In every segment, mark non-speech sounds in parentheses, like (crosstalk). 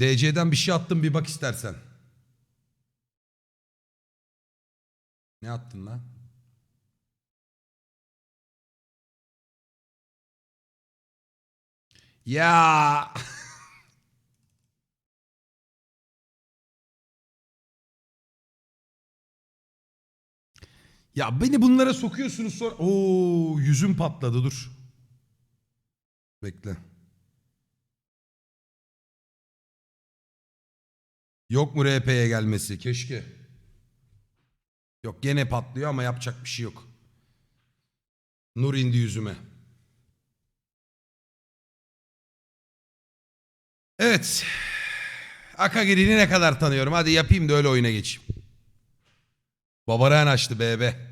DC'den bir şey attım bir bak istersen. Ne attın lan? Ya. (laughs) ya beni bunlara sokuyorsunuz sonra. Oo yüzüm patladı dur. Bekle. Yok mu RP'ye gelmesi? Keşke. Yok gene patlıyor ama yapacak bir şey yok. Nur indi yüzüme. Evet. Akagiri'ni ne kadar tanıyorum? Hadi yapayım da öyle oyuna geçeyim. Babarayan açtı BB.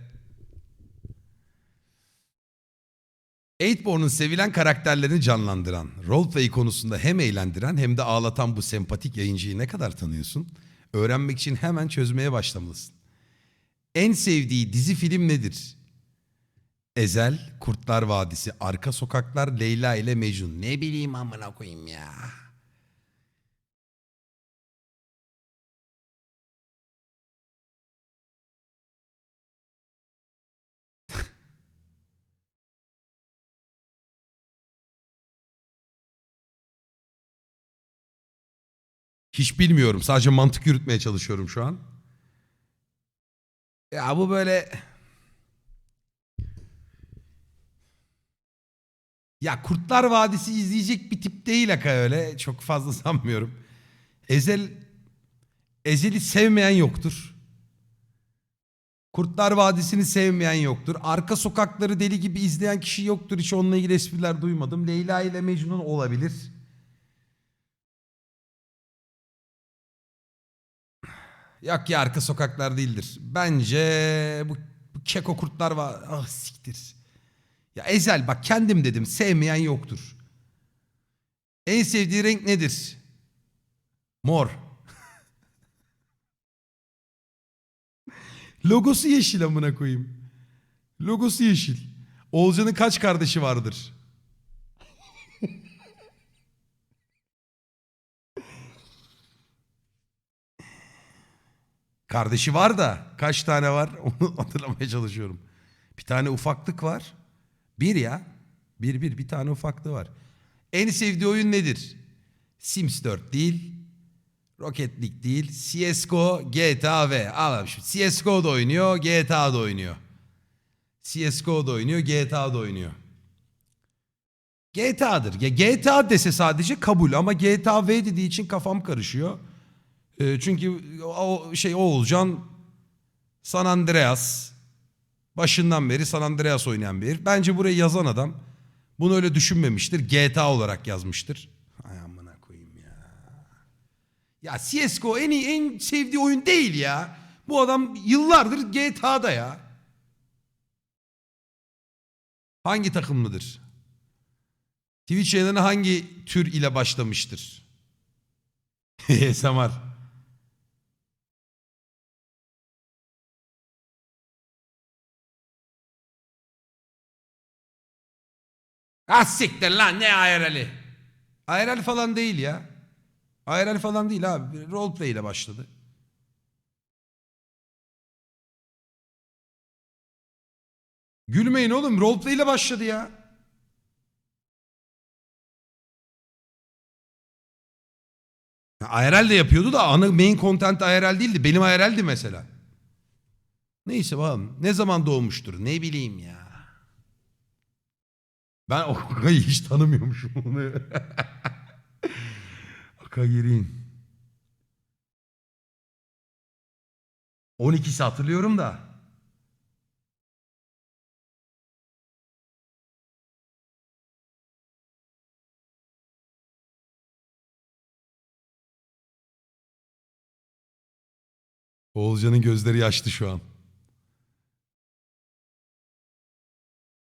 Eightborn'un sevilen karakterlerini canlandıran, roleplay konusunda hem eğlendiren hem de ağlatan bu sempatik yayıncıyı ne kadar tanıyorsun? Öğrenmek için hemen çözmeye başlamalısın. En sevdiği dizi film nedir? Ezel, Kurtlar Vadisi, Arka Sokaklar, Leyla ile Mecnun. Ne bileyim amına koyayım ya. Hiç bilmiyorum. Sadece mantık yürütmeye çalışıyorum şu an. Ya bu böyle... Ya Kurtlar Vadisi izleyecek bir tip değil Aka öyle. Çok fazla (laughs) sanmıyorum. Ezel... Ezel'i sevmeyen yoktur. Kurtlar Vadisi'ni sevmeyen yoktur. Arka sokakları deli gibi izleyen kişi yoktur. Hiç onunla ilgili espriler duymadım. Leyla ile Mecnun olabilir. Yok ya arka sokaklar değildir. Bence bu, bu keko kurtlar var. Ah siktir. Ya Ezel bak kendim dedim sevmeyen yoktur. En sevdiği renk nedir? Mor. (laughs) Logosu yeşil amına koyayım. Logosu yeşil. Oğulcan'ın kaç kardeşi vardır? Kardeşi var da kaç tane var (laughs) onu hatırlamaya çalışıyorum. Bir tane ufaklık var. Bir ya. Bir bir bir tane ufaklığı var. En sevdiği oyun nedir? Sims 4 değil. Rocket League değil. CSGO, GTA V. Al abi şimdi. CSGO da oynuyor, GTA da oynuyor. CSGO da oynuyor, GTA da oynuyor. GTA'dır. Ya GTA dese sadece kabul ama GTA V dediği için kafam karışıyor. Ee, çünkü o şey Oğulcan San Andreas başından beri San Andreas oynayan bir herif. Bence burayı yazan adam bunu öyle düşünmemiştir. GTA olarak yazmıştır. Ay amına koyayım ya. Ya CSGO en iyi en sevdiği oyun değil ya. Bu adam yıllardır GTA'da ya. Hangi takımlıdır? Twitch yayınına hangi tür ile başlamıştır? (laughs) Samar. Ha siktir lan ne IRL'i? IRL falan değil ya. IRL falan değil abi. Roleplay ile başladı. Gülmeyin oğlum. Roleplay ile başladı. Ya IRL de yapıyordu da ana main content IRL değildi. Benim IRL'di mesela. Neyse bakalım. Ne zaman doğmuştur? Ne bileyim ya. Ben Okay'ı hiç tanımıyormuşum onu. (laughs) Akagirin. 12'si hatırlıyorum da. Oğulcan'ın gözleri yaşlı şu an.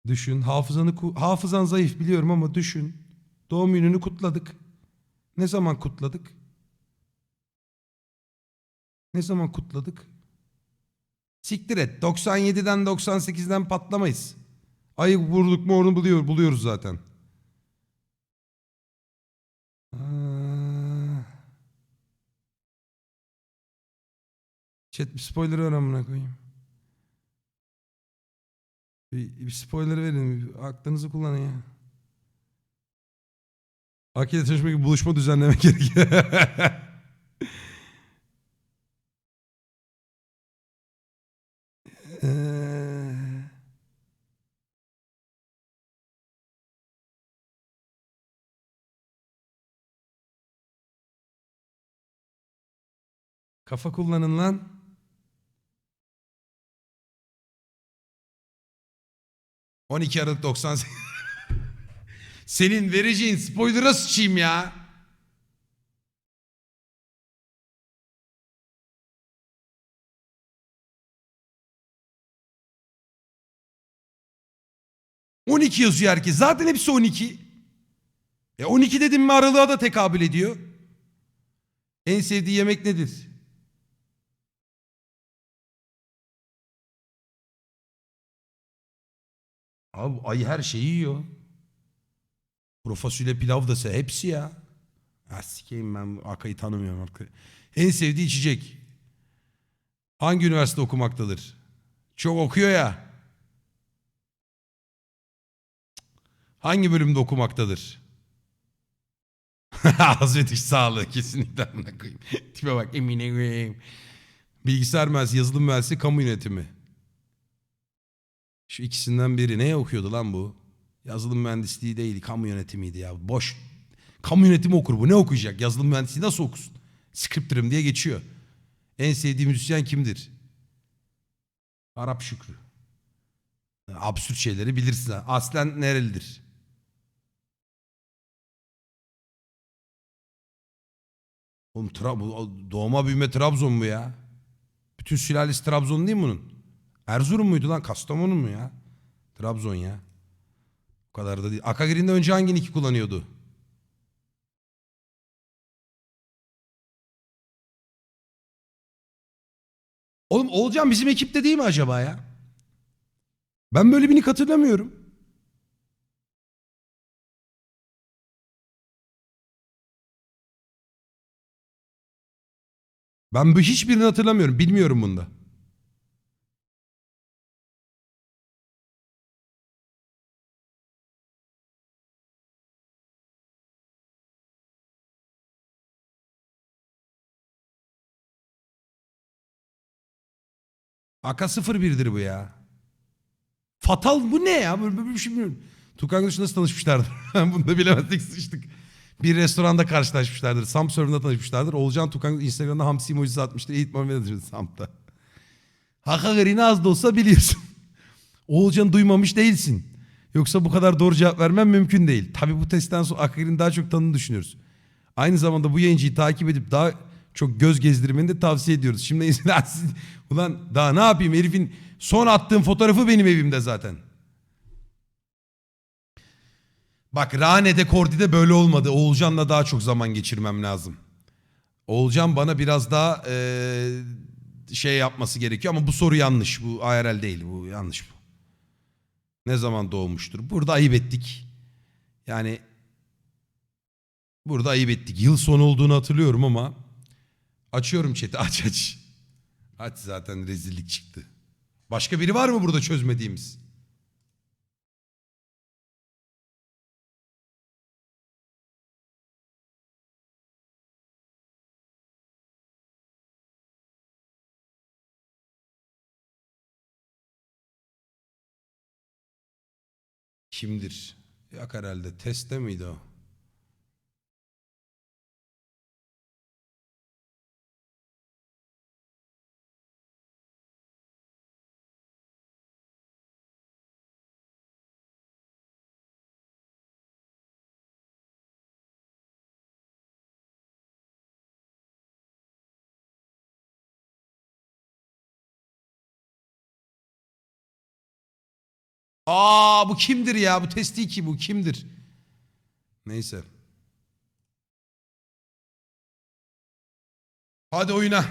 Düşün. Hafızanı hafızan zayıf biliyorum ama düşün. Doğum gününü kutladık. Ne zaman kutladık? Ne zaman kutladık? Siktir et. 97'den 98'den patlamayız. Ayı vurduk mu onu buluyor, buluyoruz zaten. Chat bir spoiler öğren koyayım. Bir, bir spoiler verin. bir Aklınızı kullanın ya. Akiyle tanışmak için buluşma düzenlemek (laughs) gerekiyor. Eee, Kafa kullanın lan. ...12 Aralık 98... (laughs) Senin vereceğin spoiler'a sıçayım ya. ...12 yazıyor herkes. Zaten hepsi 12. E 12 dedim mi aralığa da tekabül ediyor. En sevdiği yemek nedir? Abi ayı her şeyi yiyor. Kuru fasulye pilav da se hepsi ya. Ha sikeyim ben Akay'ı tanımıyorum artık. En sevdiği içecek. Hangi üniversite okumaktadır? Çok okuyor ya. Hangi bölümde okumaktadır? (laughs) Hazreti sağlığı kesinlikle amına. (laughs) Tipe bak emine. Bilgisayar mühendisi, yazılım mühendisi, kamu yönetimi. Şu ikisinden biri. Neye okuyordu lan bu? Yazılım mühendisliği değil, kamu yönetimiydi ya. Boş. Kamu yönetimi okur bu. Ne okuyacak? Yazılım mühendisliği nasıl okusun? Scripter'ım diye geçiyor. En sevdiğim müzisyen kimdir? Arap Şükrü. Absürt şeyleri bilirsin. Aslen nerelidir? Oğlum Tra- bu doğma büyüme Trabzon bu ya. Bütün sülalesi Trabzon değil mi bunun? Erzurum muydu lan? Kastamonu mu ya? Trabzon ya. O kadar da değil. Akagiri'nde önce hangi nick'i kullanıyordu? Oğlum Olcan bizim ekipte değil mi acaba ya? Ben böyle bir nick hatırlamıyorum. Ben bu hiçbirini hatırlamıyorum. Bilmiyorum bunda. AK 01'dir bu ya. Fatal bu ne ya? Böyle bir şey bilmiyorum. Tukan Güneş'le nasıl tanışmışlardır? (laughs) Bunu da bilemezdik sıçtık. Bir restoranda karşılaşmışlardır. Sam server'ında tanışmışlardır. Olcan Tukan Instagram'da hamsi emojisi atmıştır. Eğitmen manager Sam'da. Hakagari'ni az da olsa biliyorsun. (laughs) Oğulcan'ı duymamış değilsin. Yoksa bu kadar doğru cevap vermem mümkün değil. Tabi bu testten sonra Hakagari'nin daha çok tanıdığını düşünüyoruz. Aynı zamanda bu yayıncıyı takip edip daha çok göz gezdirmeni de tavsiye ediyoruz. Şimdi (laughs) ulan daha ne yapayım herifin son attığım fotoğrafı benim evimde zaten. Bak Rane'de Kordi'de böyle olmadı. Oğulcan'la daha çok zaman geçirmem lazım. Oğulcan bana biraz daha eee, şey yapması gerekiyor ama bu soru yanlış. Bu IRL değil bu yanlış bu. Ne zaman doğmuştur? Burada ayıp ettik. Yani burada ayıp ettik. Yıl sonu olduğunu hatırlıyorum ama açıyorum chat'i (laughs) aç aç. Aç zaten rezillik çıktı. Başka biri var mı burada çözmediğimiz? Kimdir? Yok herhalde. Teste miydi o? Aa bu kimdir ya? Bu testi ki bu kimdir? Neyse. Hadi oyuna.